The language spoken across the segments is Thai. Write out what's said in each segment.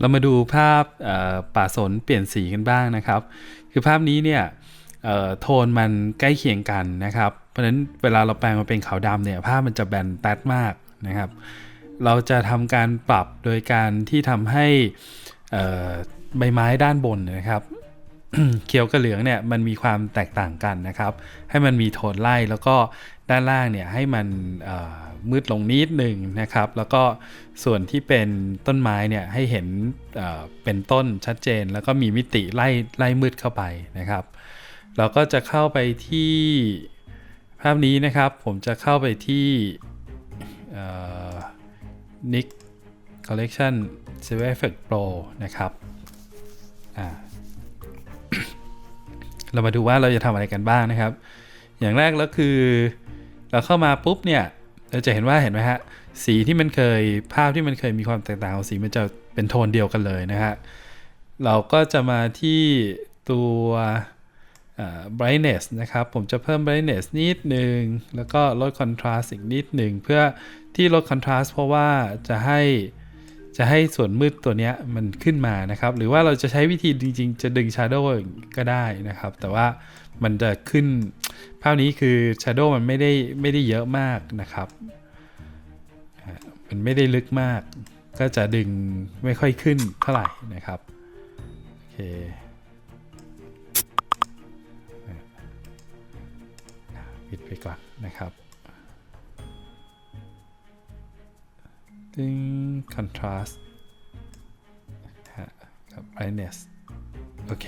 เรามาดูภาพป่าสนเปลี่ยนสีกันบ้างนะครับ คือภาพนี้เนี่ยโทนมันใกล้เคียงกันนะครับ เพราะฉะนั้นเวลาเราแปลงมาเป็นขาวดำเนี่ยภาพมันจะแบนแตดมากนะครับ เราจะทำการปรับโดยการที่ทำให้ใบไม้ด้านบนนะครับเขียวกับเหลืองเนี่ยมันมีความแตกต่างกันนะครับ ให้มันมีโทนไล่แล้วก็ด้านล่างเนี่ยให้มันเมืดลงนิดหนึ่งนะครับ แล้วก็ส่วนที่เป็นต้นไม้เนี่ยให้เห็นเป็นต้นชัดเจน แล้วก็มีมิติไล่ไล่มืดเข้าไปนะครับ เราก็จะเข้าไปที่ภาพนี้นะครับ ผมจะเข้าไปที่เอ่อ Nick Collection s e v e Effect Pro นะครับเรามาดูว่าเราจะทำอะไรกันบ้างนะครับ อย่างแรกแล้วคือ เราเข้ามาปุ๊บเนี่ย จะเห็นว่าเห็นไหมฮะสีที่มันเคยภาพที่มันเคยมีความแตกต่างของสีมันจะเป็นโทนเดียวกันเลยนะฮะเราก็จะมาที่ตัว brightness นะครับ ผมจะเพิ่ม brightness นิดหนึ่งแล้วก็ลด contrast อีกนิดหนึ่งเพื่อที่ลด contrast เพราะว่าจะให้จะให้ส่วนมืดตัวนี้มันขึ้นมานะครับ หรือว่าเราจะใช้วิธีจริง ๆ จะดึง Shadow ก็ได้นะครับ แต่ว่ามันจะขึ้นาพนี้คือ Shadow มันไม่ได้ไม่ได้เยอะมากนะครับ มันไม่ได้ลึกมาก ก็จะดึงไม่ค่อยขึ้นเท่าไหร่นะครับ โอเคปิดไปก่อนนะครับดึง contrast ฮะกับ brightness โอเค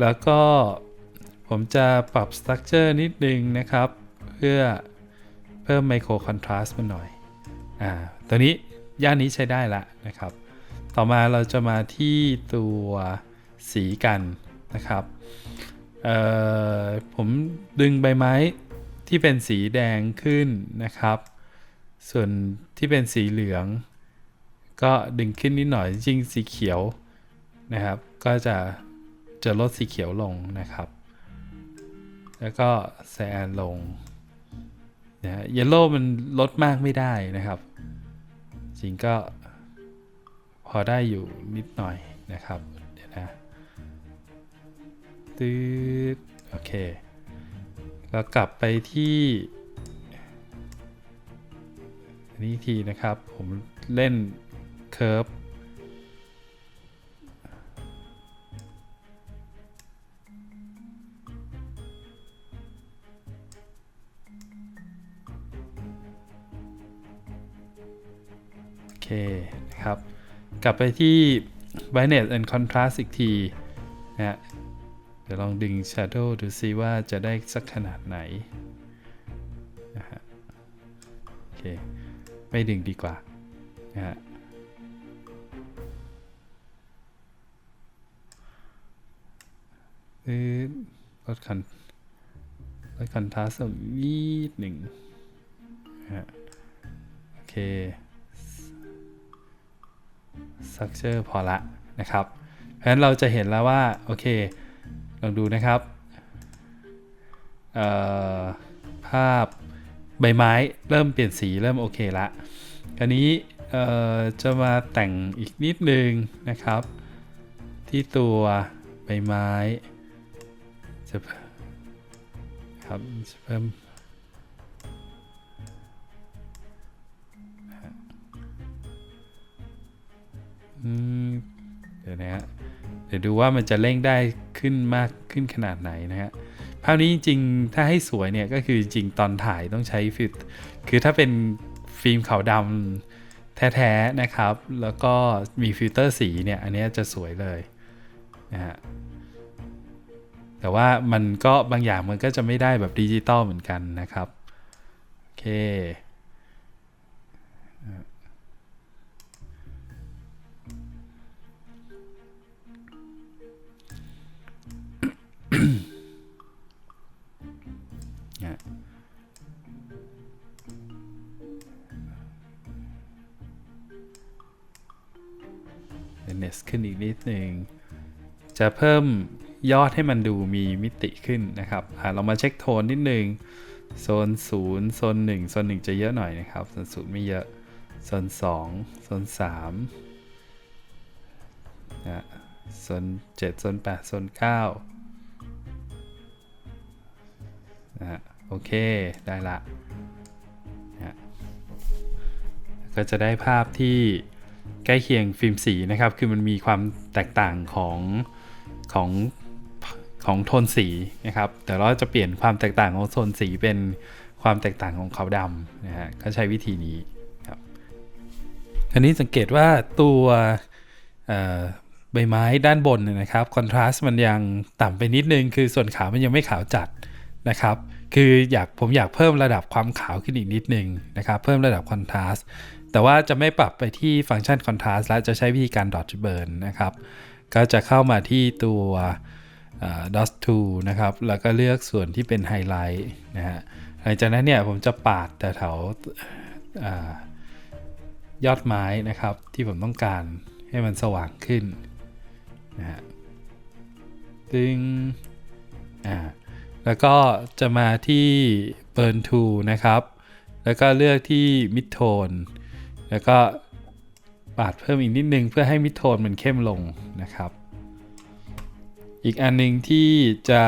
แล้วก็ ผมจะปรับ structure นิดนึงนะครับ เพื่อเพิ่ม micro contrast มาหน่อย อ่า ตัวนี้ย่านนี้ใช้ได้ละนะครับ ต่อมาเราจะมาที่ตัวสีกันนะครับ เอ่อ ผมดึงใบไม้ที่เป็นสีแดงขึ้นนะครับ ส่วนที่เป็นสีเหลือง ก็ดึงขึ้นนิดหน่อยจริงสีเขียวนะครับ ก็จะจะลดสีเขียวลงนะครับ แล้วก็แซนลงนะฮะเยลโล่มันลดมากไม่ได้นะครับ จริงก็พอได้อยู่นิดหน่อยนะครับ เดี๋ยวนะตืดโอเคแล้วกลับไปที่อันนี้ทีนะครับ ผมเล่น เคิร์ฟ เคนะครับ กลับไปที่ brightness and contrast อีกทีนะฮะเดี๋ยวลองดึง shadow ดูซิว่าจะได้สักขนาดไหนนะฮะโอเค ไม่ดึงดีกว่านะฮะลดคันลดคันทาสงนิดหนึ่งนะฮะโอเค สักเจอร์พอละนะครับเพราะฉะนั้นเราจะเห็นแล้วว่า โอเคลองดูนะครับภาพใบไม้เริ่มเปลี่ยนสีเริ่มโอเคละคราวนี้จะมาแต่งอีกนิดนึงนะครับ ที่ตัวใบไม้จะครับจะเพิ่ม ดี๋ยวดูว่ามันจะเร่งได้ขึ้นมากขึ้นขนาดไหนนะฮะภาพนี้จริงๆ ถ้าให้สวยเนี่ยก็คือจริงตอนถ่ายต้องใช้ฟิลคือถ้าเป็นฟิล์มขาวดำแท้ๆนะครับ แล้วก็มีฟิลเตอร์สีเนี่ยอันนี้จะสวยเลยนะฮะแต่ว่ามันก็บางอย่างมันก็จะไม่ได้แบบดิจิตอลเหมือนกันนะครับ โอเค ขึ้นอีกนิดหนึ่งจะเพิ่มยอดให้มันดูมีมิติขึ้นนะครับอะเรามาเช็คโทนนิดหนึ่งโซน 0 โซน 1 โซน 1 จะเยอะหน่อยนะครับ โซน 0 ไม่เยอะ โซน 2 โซน 3นะโซนเจ็ดโซนแปดโซนเก้านะฮะโอเค ได้ละนะฮะก็จะได้ภาพที่ ใกล้เคียงฟิล์มสีนะครับ คือมันมีความแตกต่างของของของโทนสีนะครับ แต่เราจะเปลี่ยนความแตกต่างของโทนสีเป็นความแตกต่างของขาวดำนะฮะก็ใช้วิธีนี้ครับอันนี้สังเกตว่าตัวใบไม้ด้านบนเนี่ยนะครับคอนทราสต์มันยังต่ำไปนิดนึง คือส่วนขาวมันยังไม่ขาวจัดนะครับ คืออยากผมอยากเพิ่มระดับความขาวขึ้นอีกนิดนึงนะครับ เพิ่มระดับคอนทราสต์ แต่ว่าจะไม่ปรับไปที่ฟังก์ชันคอนทราสต์และจะใช้วิธีการ dodge burn นะครับ ก็จะเข้ามาที่ตัวเอ่อ dust tool นะครับ แล้วก็เลือกส่วนที่เป็นไฮไลท์นะฮะ หลังจากนั้นเนี่ยผมจะปาดแต่แถวยอดไม้นะครับที่ผมต้องการให้มันสว่างขึ้นนะฮะตึงอ่า แล้วก็จะมาที่ Burn To นะครับ แล้วก็เลือกที่ Mid Tone แล้วก็ปาดเพิ่มอีกนิดนึงเพื่อให้ Mid Tone มันเข้มลงนะครับ อีกอันหนึงที่จะ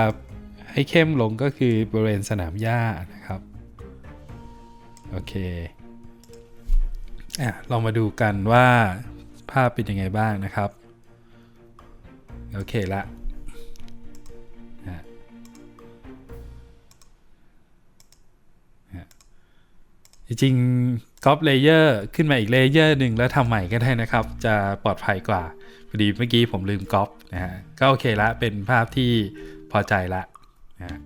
ให้เข้มลงก็คือบริเวณสนามหญ้านะครับ โอเคอะลองมาดูกันว่าภาพเป็นยังไงบ้างนะครับ โอเคละจริง ก๊อปเลเยอร์ขึ้นมาอีกเลเยอร์หนึ่งแล้วทำใหม่ก็ได้นะครับ จะปลอดภัยกว่าพอดีเมื่อกี้ผมลืมก๊อปนะฮะก็โอเคละเป็นภาพที่พอใจละนะฮะ